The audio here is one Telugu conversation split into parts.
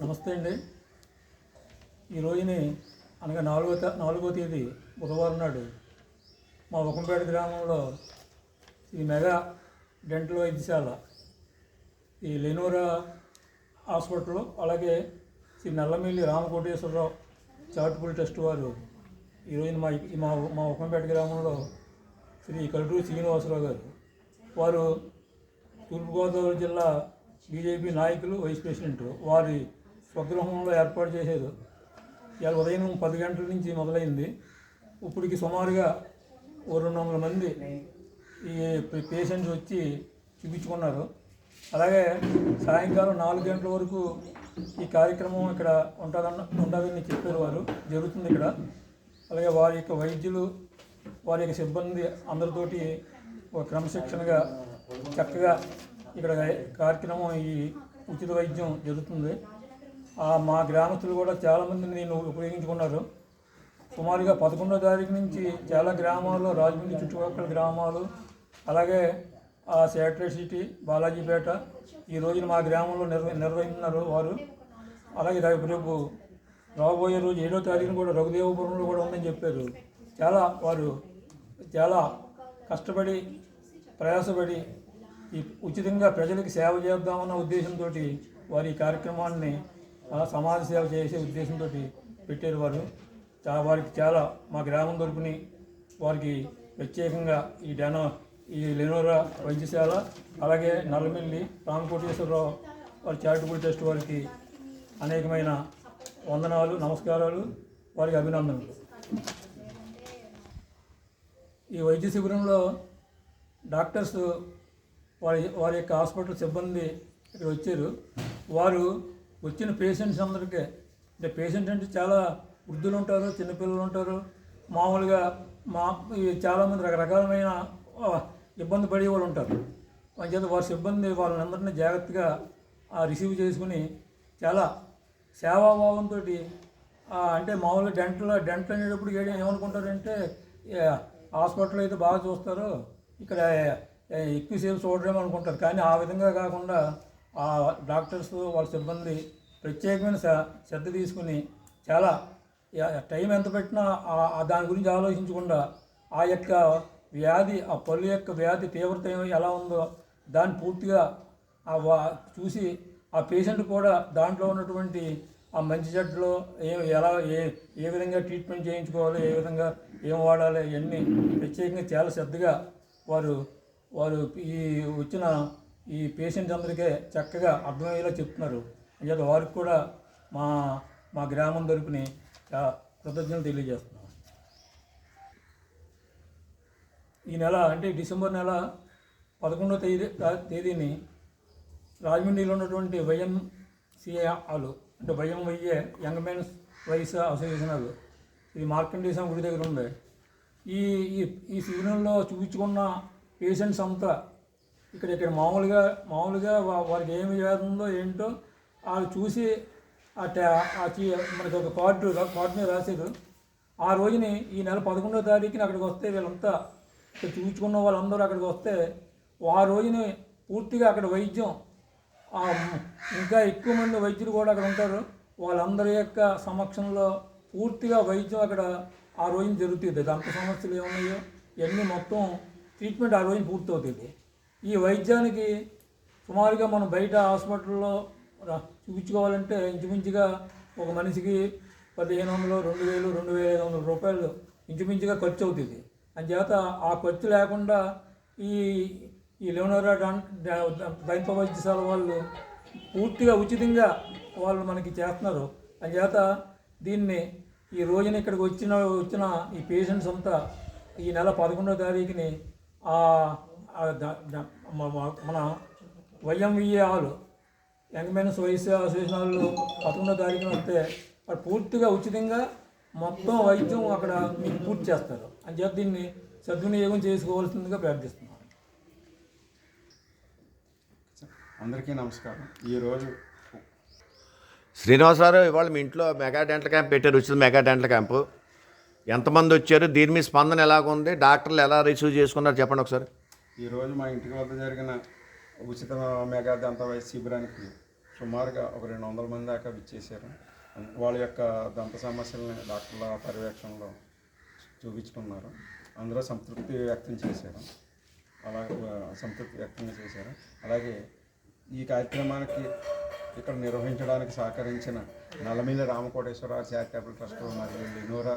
నమస్తే అండి. ఈ రోజుని అనగా నాలుగో నాలుగో తేదీ బుధవారం నాడు మా ఒకంపేట గ్రామంలో ఈ మెగా డెంటల్ వైద్యశాల ఈ లెనోరా హాస్పిటల్ అలాగే శ్రీ నల్లమిల్లి రామకోటేశ్వరరావు చారిటబుల్ ట్రస్ట్ వారు ఈ రోజున మా మా మా ఒకంపేట గ్రామంలో శ్రీ కల్లూరు శ్రీనివాసరావు గారు. వారు తూర్పుగోదావరి జిల్లా బీజేపీ నాయకులు వైస్ ప్రెసిడెంట్ వారి స్వగృహంలో ఏర్పాటు చేసేది. ఇవాళ ఉదయం పది గంటల నుంచి మొదలైంది. ఇప్పటికి సుమారుగా ఓ రెండు వందల మంది ఈ పేషెంట్స్ వచ్చి చూపించుకున్నారు. అలాగే సాయంకాలం నాలుగు గంటల వరకు ఈ కార్యక్రమం ఇక్కడ ఉంటుందన్న ఉంటుందని చెప్పారు వారు. జరుగుతుంది ఇక్కడ. అలాగే వారి యొక్క వైద్యులు వారి యొక్క సిబ్బంది అందరితోటి ఒక క్రమశిక్షణగా చక్కగా ఇక్కడ కార్యక్రమం ఈ ఉచిత వైద్యం జరుగుతుంది. మా గ్రామస్తులు కూడా చాలామందిని నేను ఉపయోగించుకున్నారు. సుమారుగా పదకొండో తారీఖు నుంచి చాలా గ్రామాల్లో రాజమండ్రి చుట్టుపక్కల గ్రామాలు అలాగే ఆ శాటిలైట్ సిటీ బాలాజీపేట ఈ రోజున మా గ్రామంలో నిర్వ నిర్వహిస్తున్నారు వారు. అలాగే రేపు రేపు రాబోయే రోజు ఏడో తారీఖున కూడా రఘుదేవపురంలో కూడా ఉందని చెప్పారు. చాలా వారు చాలా కష్టపడి ప్రయాసపడి ఈ ఉచితంగా ప్రజలకు సేవ చేద్దామన్న ఉద్దేశంతో వారి కార్యక్రమాన్ని సమాజ సేవ చేసే ఉద్దేశంతో పెట్టారు వారు. చాలా వారికి చాలా మా గ్రామం తరపుని వారికి ప్రత్యేకంగా ఈ డెనో ఈ లెనోరా వైద్యశాల అలాగే నల్లమిల్లి రామకోటేశ్వరరావు వారి చారిటబుల్ ట్రస్ట్ వారికి అనేకమైన వందనాలు నమస్కారాలు వారికి అభినందనలు. ఈ వైద్య శిబిరంలో డాక్టర్స్ వారి వారి యొక్క హాస్పిటల్ సిబ్బంది ఇక్కడ వచ్చారు. వారు వచ్చిన పేషెంట్స్ అందరికీ. అంటే పేషెంట్ అంటే చాలా వృద్ధులు ఉంటారు చిన్నపిల్లలు ఉంటారు మామూలుగా మా చాలామంది రకరకాలమైన ఇబ్బంది పడే వాళ్ళు ఉంటారు అంచేత వారి సిబ్బంది వాళ్ళని అందరినీ జాగ్రత్తగా రిసీవ్ చేసుకుని చాలా సేవాభావంతో అంటే మామూలుగా డెంటల్ డెంటల్ అనేటప్పుడు ఏమనుకుంటారంటే హాస్పిటల్ అయితే బాగా చూస్తారు ఇక్కడ ఎక్కువసేపు ఎక్కువ అనుకుంటారు కానీ ఆ విధంగా కాకుండా ఆ డాక్టర్స్ వాళ్ళ సిబ్బంది ప్రత్యేకమైన శ్రద్ధ తీసుకుని చాలా టైం ఎంత పెట్టినా దాని గురించి ఆలోచించకుండా ఆ యొక్క వ్యాధి ఆ పళ్ళు యొక్క వ్యాధి తీవ్రత ఎలా ఉందో దాన్ని పూర్తిగా ఆ వా- చూసి ఆ పేషెంట్ కూడా దాంట్లో ఉన్నటువంటి ఆ మంచి చెడ్డలో ఏ ఎలా ఏ ఏ విధంగా ట్రీట్మెంట్ చేయించుకోవాలి ఏ విధంగా ఏం వాడాలి ఇవన్నీ ప్రత్యేకంగా చాలా శ్రద్ధగా వారు వారు ఈ వచ్చిన ఈ పేషెంట్ అందరికీ చక్కగా అర్థమయ్యేలా చెప్తున్నారు. అంచేత వారికి కూడా మా మా గ్రామం తరపుని కృతజ్ఞతలు తెలియజేస్తున్నాం. ఈ నెల అంటే డిసెంబర్ నెల పదకొండవ తేదీ తేదీని రాజమండ్రిలో ఉన్నటువంటి వైఎం సిఏలు అంటే YM YA young men's vice association వాళ్ళు ఇది మార్కండేశం గుడి దగ్గర ఉంది. ఈ ఈ ఈ శిబిరంలో చూపించుకున్న పేషెంట్స్ అంతా ఇక్కడ ఇక్కడ మామూలుగా మామూలుగా వారికి ఏమి చేస్తుందో ఏంటో వాళ్ళు చూసి ఆ ఆ మనకి ఒక కార్డు కార్డు మీద రాశారు. ఆ రోజుని ఈ నెల పదకొండో తారీఖున అక్కడికి వస్తే వీళ్ళంతా ఇక్కడ చూపించుకున్న వాళ్ళందరూ అక్కడికి వస్తే ఆ రోజుని పూర్తిగా అక్కడ వైద్యం ఇంకా ఎక్కువ మంది వైద్యులు కూడా అక్కడ ఉంటారు. వాళ్ళందరి యొక్క సమక్షంలో పూర్తిగా వైద్యం అక్కడ ఆ రోజున జరుగుతుంది. దంత సమస్యలు ఏమున్నాయో ఇవన్నీ మొత్తం ట్రీట్మెంట్ ఆ రోజున పూర్తవుతుంది. ఈ వైద్యానికి సుమారుగా మనం బయట హాస్పిటల్లో చూపించుకోవాలంటే ఇంచుమించుగా ఒక మనిషికి పదిహేను వందలు రెండు వేలు రెండు వేల ఐదు వందల రూపాయలు ఇంచుమించుగా ఖర్చు అవుతుంది. అంచేత ఆ ఖర్చు లేకుండా ఈ ఈ లెవెనోరా దంత వైద్యశాల వాళ్ళు పూర్తిగా ఉచితంగా వాళ్ళు మనకి చేస్తున్నారు. అంచేత దీన్ని ఈ రోజున ఇక్కడికి వచ్చిన వచ్చిన ఈ పేషెంట్స్ అంతా ఈ నెల పదకొండవ తారీఖుని మన వైఎంవిఏ హాల్ యంగ్ మెన్స్ వయసు అసోసియేషన్ వాళ్ళు పదకొండో తారీఖున వస్తే వాడు పూర్తిగా ఉచితంగా మొత్తం వైద్యం అక్కడ మీకు పూర్తి చేస్తారు. అని చెప్పి దీన్ని సద్వినియోగం చేసుకోవాల్సిందిగా ప్రార్థిస్తున్నాను అందరికీ నమస్కారం. ఈరోజు శ్రీనివాసరావు ఇవాళ మీ ఇంట్లో మెగా డెంటల్ క్యాంప్ పెట్టారు ఉచిత మెగా డెంటల్ క్యాంపు. ఎంతమంది వచ్చారు? దీని మీ స్పందన ఎలాగుంది డాక్టర్లు ఎలా రిసీవ్ చేసుకున్నారు? చెప్పండి ఒకసారి. ఈరోజు మా ఇంటికి వద్ద జరిగిన ఉచిత మెగా దంత వైద్య శిబిరానికి సుమారుగా ఒక రెండు వందల మంది దాకా విచ్చేశారు. వాళ్ళ యొక్క దంత సమస్యలని డాక్టర్ల పర్యవేక్షణలో చూపించుకున్నారు. అందులో సంతృప్తి వ్యక్తం చేశారు. అలా సంతృప్తి వ్యక్తం చేశారు. అలాగే ఈ కార్యక్రమానికి ఇక్కడ నిర్వహించడానికి సహకరించిన నల్లమిల్లి రామకోటేశ్వర చారిటబుల్ ట్రస్ట్ మరియు లినోరా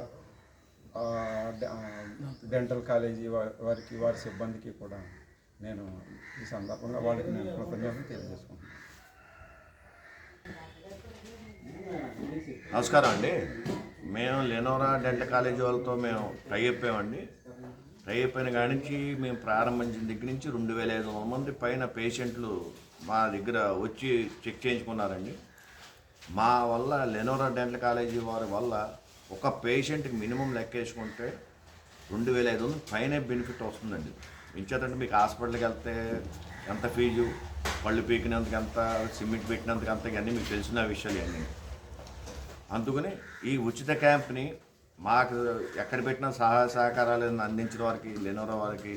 డెంటల్ కాలేజీ వారికి వారి సిబ్బందికి కూడా నేను ఈ సందర్భంగా వాళ్ళకి నేను కృతజ్ఞతలు తెలియజేసుకుంటున్నాను. నమస్కారం అండి. మేము లెనోరా డెంటల్ కాలేజీ వాళ్ళతో మేము టై అయిపోయామండి టై అయిపోయిన కాడి నుంచి మేము ప్రారంభించిన దగ్గర నుంచి రెండు వేల ఐదు వందల మంది పైన పేషెంట్లు మా దగ్గర వచ్చి చెక్ చేయించుకున్నారండి. మా వల్ల లెనోరా డెంటల్ కాలేజీ వారి వల్ల ఒక పేషెంట్కి మినిమం లెక్కేసుకుంటే రెండు వేల ఐదు వందలు పైన బెనిఫిట్ వస్తుందండి. ఇంచేతంటే మీకు హాస్పిటల్కి వెళ్తే ఎంత ఫీజు పళ్ళు పీకినందుకు ఎంత సిమెంట్ పెట్టినందుకు అంత ఇవన్నీ మీకు తెలిసిన విషయాలు ఇవన్నీ అందుకని ఈ ఉచిత క్యాంప్ని మాకు ఎక్కడ పెట్టినా సహాయ సహకారాలు అందించిన వారికి లెనోరా వారికి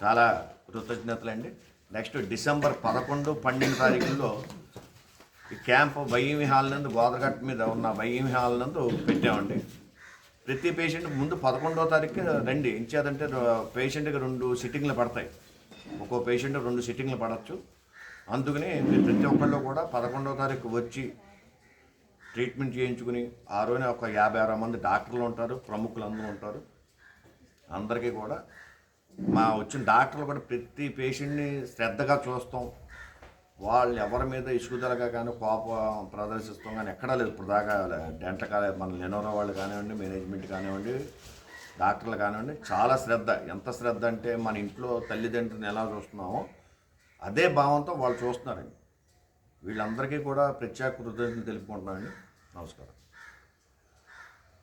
చాలా కృతజ్ఞతలు అండి నెక్స్ట్ డిసెంబర్ పదకొండు పన్నెండు తారీఖుల్లో ఈ క్యాంప్ బయ్యమి హాల్ నందు గోదరఘట్ మీద ఉన్న బయ్యమి హాల్ నందు పెట్టామండి. ప్రతి పేషెంట్ ముందు పదకొండో తారీఖు రండి. ఇంచేదంటే పేషెంట్కి రెండు సిట్టింగ్లు పడతాయి. ఒక్కో పేషెంట్ రెండు సిట్టింగ్లు పడవచ్చు అందుకని ప్రతి ఒక్కళ్ళు కూడా పదకొండో తారీఖు వచ్చి ట్రీట్మెంట్ చేయించుకుని ఆ రోజున ఒక యాభై అరవై మంది డాక్టర్లు ఉంటారు ప్రముఖులు అందరూ ఉంటారు. అందరికీ కూడా మా వచ్చిన డాక్టర్లు కూడా ప్రతి పేషెంట్ని శ్రద్ధగా చూస్తాం. వాళ్ళు ఎవరి మీద ఇసుకుదలగా కానీ కోపం ప్రదర్శిస్తాం కానీ ఎక్కడా లేదు. ఇప్పుడు దాకా డెంటల్ కాలేజ్ మన లెనోరో వాళ్ళు కానివ్వండి మేనేజ్మెంట్ కానివ్వండి డాక్టర్లు కానివ్వండి చాలా శ్రద్ధ. ఎంత శ్రద్ధ అంటే మన ఇంట్లో తల్లిదండ్రులను ఎలా చూస్తున్నామో అదే భావంతో వాళ్ళు చూస్తున్నారండి వీళ్ళందరికీ కూడా ప్రత్యేక కృతజ్ఞతలు తెలుపుకుంటున్నాను. నమస్కారం.